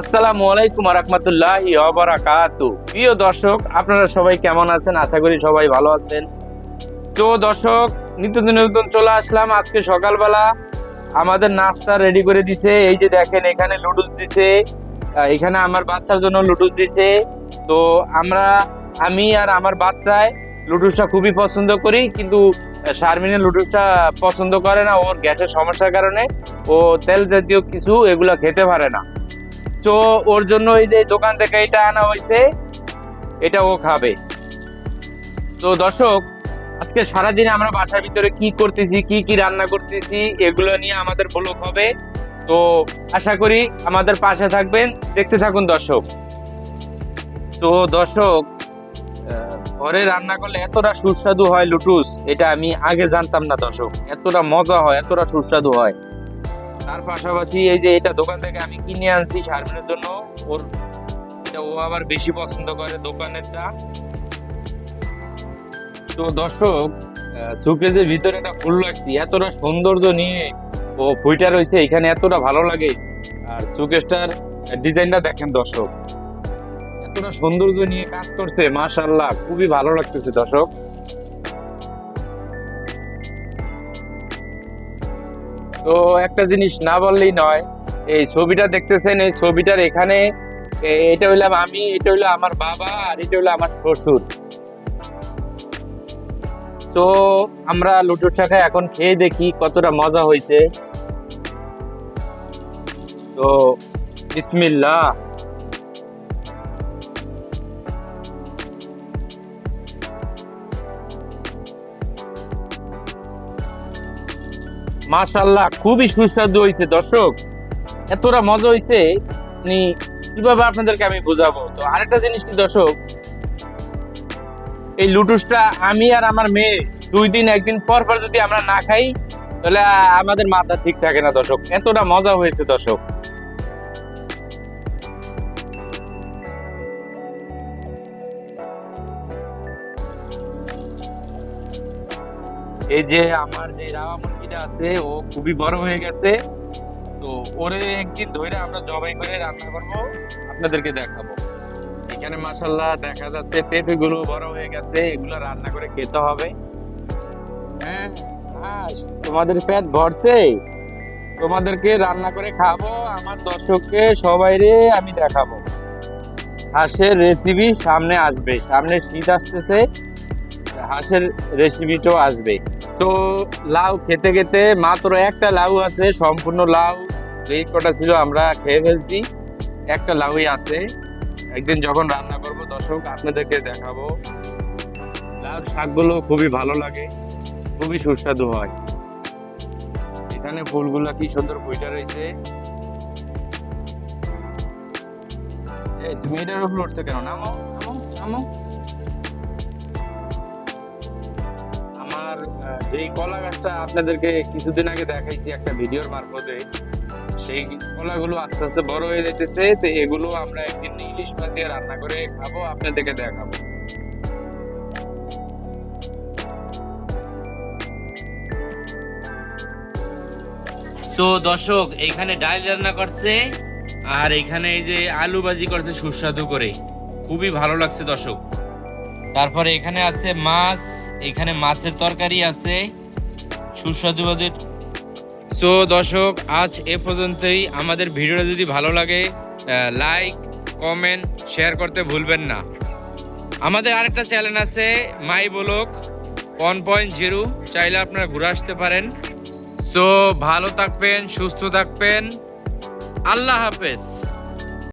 আসসালামু আলাইকুম রহমতুল্লাহি প্রিয় দর্শক, আপনারা সবাই কেমন আছেন? আশা করি সবাই ভালো আছেন। তো দর্শক, নিত্যদিন নতুন চলে আসলাম আজকে সকালবেলা। আমাদের নাস্তা রেডি করে দিছে। এই যে দেখেন, এখানে লুডুস দিছে। এখানে আমার বাচ্চার জন্য লুডুস দিছে। তো আমরা, আমি আর আমার বাচ্চায় লুডুসটা খুবই পছন্দ করি, কিন্তু শারমিনের লুডুসটা পছন্দ করে না। ওর গ্যাসের সমস্যার কারণে ও তেল জাতীয় কিছু এগুলা খেতে পারে না। তো ওর জন্য এই যে দোকান থেকে এটা আনা হয়েছে এটা ও খাবে। তো দর্শক, আজকে সারাদিন আমরা বাসার ভিতরে কি করতেছি, কি কি রান্না করতেছি, এগুলো নিয়ে আমাদের ব্লগ হবে। তো আশা করি আমাদের পাশে থাকবেন, দেখতে থাকুন দর্শক। তো দর্শক ঘরে রান্না করলে এতটা সুস্বাদু হয় লুটুস, এটা আমি আগে জানতাম না দর্শক। এতটা মজা হয়, এতটা সুস্বাদু হয়। তার পাশাপাশি এই যে এটা দোকান থেকে আমি কিনে আনছি শারমিনের জন্য। ওর এটা ও আবার বেশি পছন্দ করে দোকানেরটা। তো দর্শক সুকেজের ভিতরে একটা ফুল রাখছি এতটা সৌন্দর্য নিয়ে ও ফুইটা রয়েছে, এখানে এতটা ভালো লাগে। আর সুকেশটার ডিজাইনটা দেখেন দর্শক। এতটা সৌন্দর্য নিয়ে কাজ করছে মাশাল্লাহ খুবই ভালো লাগতেছে দর্শক। তো একটা জিনিস না বললেই নয়, এই ছবিটা দেখতেছেন, এই ছবিটার এখানে এটা হইলাম আমি, এটা হইল আমার বাবা, আর এটা হইল আমার শ্বশুর। তো আমরা লুটুর শাখা এখন খেয়ে দেখি কতটা মজা হয়েছে। তো, বিসমিল্লাহ। মাশাল্লাহ খুবই সুস্বাদু হয়েছে দর্শক। এতটা মজা হয়েছে আপনি কীভাবে আপনাদেরকে আমি বোঝাবো? তো আরেকটা জিনিস কি দর্শক, এই লুটুসটা আমি আর আমার মেয়ে দুই দিন, একদিন পর পর যদি আমরা না খাই, তাহলে আমাদের মাথা ঠিক থাকে না দর্শক। এতটা মজা হয়েছে দর্শক। এই যে আমার যে রাওয়া মুরগিটা আছে ও খুবই বড় হয়ে গেছে। তো ওরে একদিন ধরে আমরা জবাই করে রান্না করব আপনাদেরকে দেখাবো। এখানে মাসাল্লাহ দেখা যাচ্ছে পেঁপে গুলো বড় হয়ে গেছে এগুলো রান্না করে খেতে হবে। হ্যাঁ হ্যাঁ, তোমাদের পেট ভরছে? তোমাদেরকে রান্না করে খাব আমার দর্শককে সবাইরে আমি দেখাবো। হাঁসের রেসিপি সামনে আসবে সামনে শীত আসতেছে। হাঁসের রেসিপিটাও আসবে। তো লাউ খেতে খেতে মাত্র একটা লাউ আছে, সম্পূর্ণ লাউ যেই কটা ছিল আমরা খেয়ে ফেলছি। একটা লাউই আছে। একদিন যখন রান্না করব, দর্শক, আপনাদেরকে দেখাবো। লাউ শাকগুলো খুবই ভালো লাগে, খুবই সুস্বাদু হয়। এখানে ফুলগুলো কি সুন্দর ফুইটা রয়েছে। তুমি এটার উপর উঠছো কেন? নামো নামো নামো। আমার যেই কলা গাছটা আপনাদেরকে কিছুদিন আগে দেখাইছি একটা ভিডিওর মারফতে, সেই কলাগুলো আস্তে আস্তে বড় হয়ে যেতেছে তো এগুলো আমরা একদিন ইলিশ মাছ দিয়ে রান্না করে খাব, আপনাদেরকে দেখাবো। সো দর্শক, এইখানে ডাল রান্না করছে, আর এখানে এই যে আলু ভাজি করছে সুস্বাদু করে। খুবই ভালো লাগছে দর্শক। তারপরে এখানে আছে মাছ, এখানে মাছের তরকারি আছে, সুস্বাদু সো দর্শক, আজ এ পর্যন্তই। আমাদের ভিডিওটা যদি ভালো লাগে লাইক কমেন্ট শেয়ার করতে ভুলবেন না। আমাদের আরেকটা চ্যানেল আছে my block one point zero চাইলে আপনারা ঘুরে আসতে পারেন। সো ভালো থাকবেন, সুস্থ থাকবেন। আল্লাহ হাফেজ।